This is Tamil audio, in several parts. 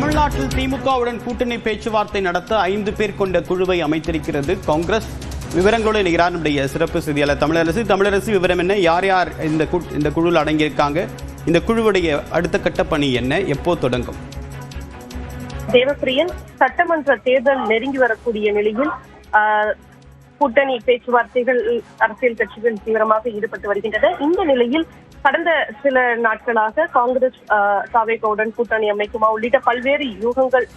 தமிழ்நாட்டில் திமுகவுடன் கூட்டணி பேச்சுவார்த்தை நடத்த ஐந்து பேர் கொண்ட குழுவை அமைத்திருக்கிறது காங்கிரஸ். விவரங்களோடு இணைகிறார் நம்முடைய சிறப்பு செய்தியாளர்? தமிழரசு. தமிழரசு விவரம் என்ன? யார் யார் இந்த இந்த குழுவில் அடங்கியிருக்காங்க? இந்த குழுவுடைய அடுத்த கட்ட பணி என்ன? எப்போ தொடங்கும்? தேவப்பிரியன் சட்டமன்ற தேர்தல் நெருங்கி வரக்கூடிய நிலையில் கூட்டணி பேச்சுவார்த்தைகள் அரசியல் கட்சிகள் தீவிரமாக ஈடுபட்டு வருகின்றன. இந்த நிலையில் கடந்த சில நாட்களாக காங்கிரஸ் ஆஹ், கூட்டணி அமைக்குமா உள்ளிட்ட பல்வேறு யூகங்கள்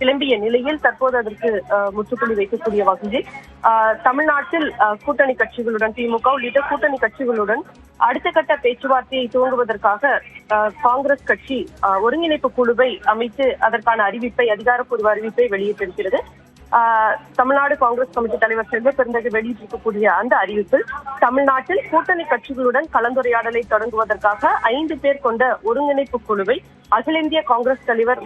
கிளம்பிய நிலையில் தற்போது அதற்கு முற்றுப்புள்ளி வைக்கக்கூடிய வகையில் ஆஹ், தமிழ்நாட்டில் கூட்டணி கட்சிகளுடன் திமுக உள்ளிட்ட கூட்டணி கட்சிகளுடன் அடுத்த கட்ட பேச்சுவார்த்தையை துவங்குவதற்காக ஆஹ், காங்கிரஸ் கட்சி ஆஹ், ஒருங்கிணைப்பு குழுவை அமைத்து அதற்கான அறிவிப்பை அதிகாரப்பூர்வ அறிவிப்பை வெளியிட்டிருக்கிறது. தமிழ்நாடு காங்கிரஸ் கமிட்டி தலைவர் செல்வ பெருந்தகை வெளியிட்டிருக்கக்கூடிய அந்த அறிவிப்பில் தமிழ்நாட்டில் கூட்டணி கட்சிகளுடன் கலந்துரையாடலை தொடங்குவதற்காக ஐந்து பேர் கொண்ட ஒருங்கிணைப்பு குழுவை அகில இந்திய காங்கிரஸ் தலைவர்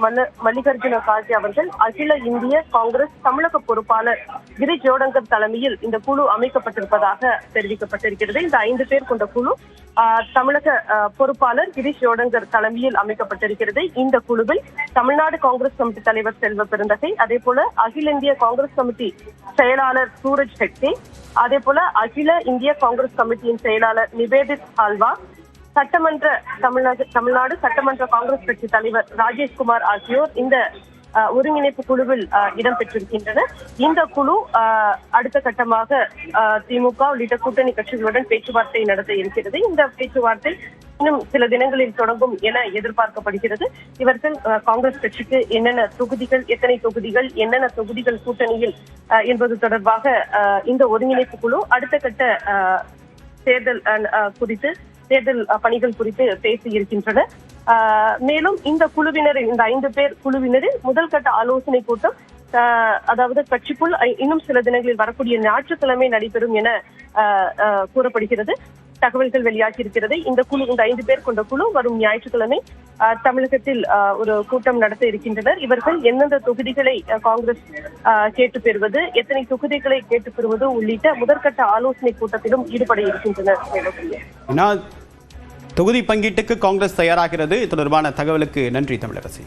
மல்லிகார்ஜுன கார்கே அவர்கள் அகில இந்திய காங்கிரஸ் தமிழக பொறுப்பாளர் கிரி ஜோடங்கர் தலைமையில் இந்த குழு அமைக்கப்பட்டிருப்பதாக தெரிவிக்கப்பட்டிருக்கிறது. இந்த ஐந்து பேர் கொண்ட குழு ஆஹ், தமிழக ஆஹ், பொறுப்பாளர் கிரீஷ் ஜோடங்கர் தலைமையில் அமைக்கப்பட்டிருக்கிறது. இந்த குழுவில் தமிழ்நாடு காங்கிரஸ் கமிட்டி தலைவர் செல்வ பெருந்தகை அதே போல அகில இந்திய காங்கிரஸ் கமிட்டி செயலாளர் சூரஜ் ஹெக்டே அதே போல அகில இந்திய காங்கிரஸ் கமிட்டியின் செயலாளர் நிவேதித் ஹால்வா சட்டமன்ற தமிழ்நாடு தமிழ்நாடு சட்டமன்ற காங்கிரஸ் கட்சி தலைவர் ராஜேஷ்குமார் ஆகியோர் இந்த ஒருங்கிணைப்பு குழுவில் அஹ், இடம்பெற்றிருக்கின்றனர் இந்த குழு அடுத்த கட்டமாக திமுக உள்ளிட்ட கூட்டணி கட்சிகளுடன் பேச்சுவார்த்தை நடத்த இருக்கிறது. இந்த பேச்சுவார்த்தை இன்னும் சில தினங்களில் தொடங்கும் என எதிர்பார்க்கப்படுகிறது. இவர்கள் காங்கிரஸ் கட்சிக்கு என்னென்ன தொகுதிகள் எத்தனை தொகுதிகள் என்னென்ன தொகுதிகள் கூட்டணியில் என்பது தொடர்பாக இந்த ஒருங்கிணைப்பு குழு அடுத்த கட்ட தேர்தல் குறித்து தேர்தல் பணிகள் குறித்து பேசி இருக்கின்றனர் மேலும் இந்த குழுவினரின் இந்த ஐந்து பேர் குழுவினரின் முதல் கட்ட ஆலோசனை கூட்டம் அதாவது கட்சிக்குள் இன்னும் சில தினங்களில் வரக்கூடிய ஞாயிற்றுக்கிழமை நடைபெறும் என அஹ், கூறப்படுகிறது. தகவல்கள் வெளியாகி இருக்கிறது. இந்த குழு இந்த ஐந்து பேர் கொண்ட குழு வரும் ஞாயிற்றுக்கிழமை அஹ், தமிழகத்தில் ஒரு கூட்டம் நடத்த இருக்கின்றனர். இவர்கள் எந்தெந்த தொகுதிகளை காங்கிரஸ் கேட்டு பெறுவது எத்தனை தொகுதிகளை கேட்டு பெறுவது உள்ளிட்ட முதற்கட்ட ஆலோசனை கூட்டத்திலும் ஈடுபட இருக்கின்றனர். தொகுதி பங்கீட்டுக்கு காங்கிரஸ் தயாராகிறது. இது தொடர்பான தகவலுக்கு நன்றி தமிழரசி.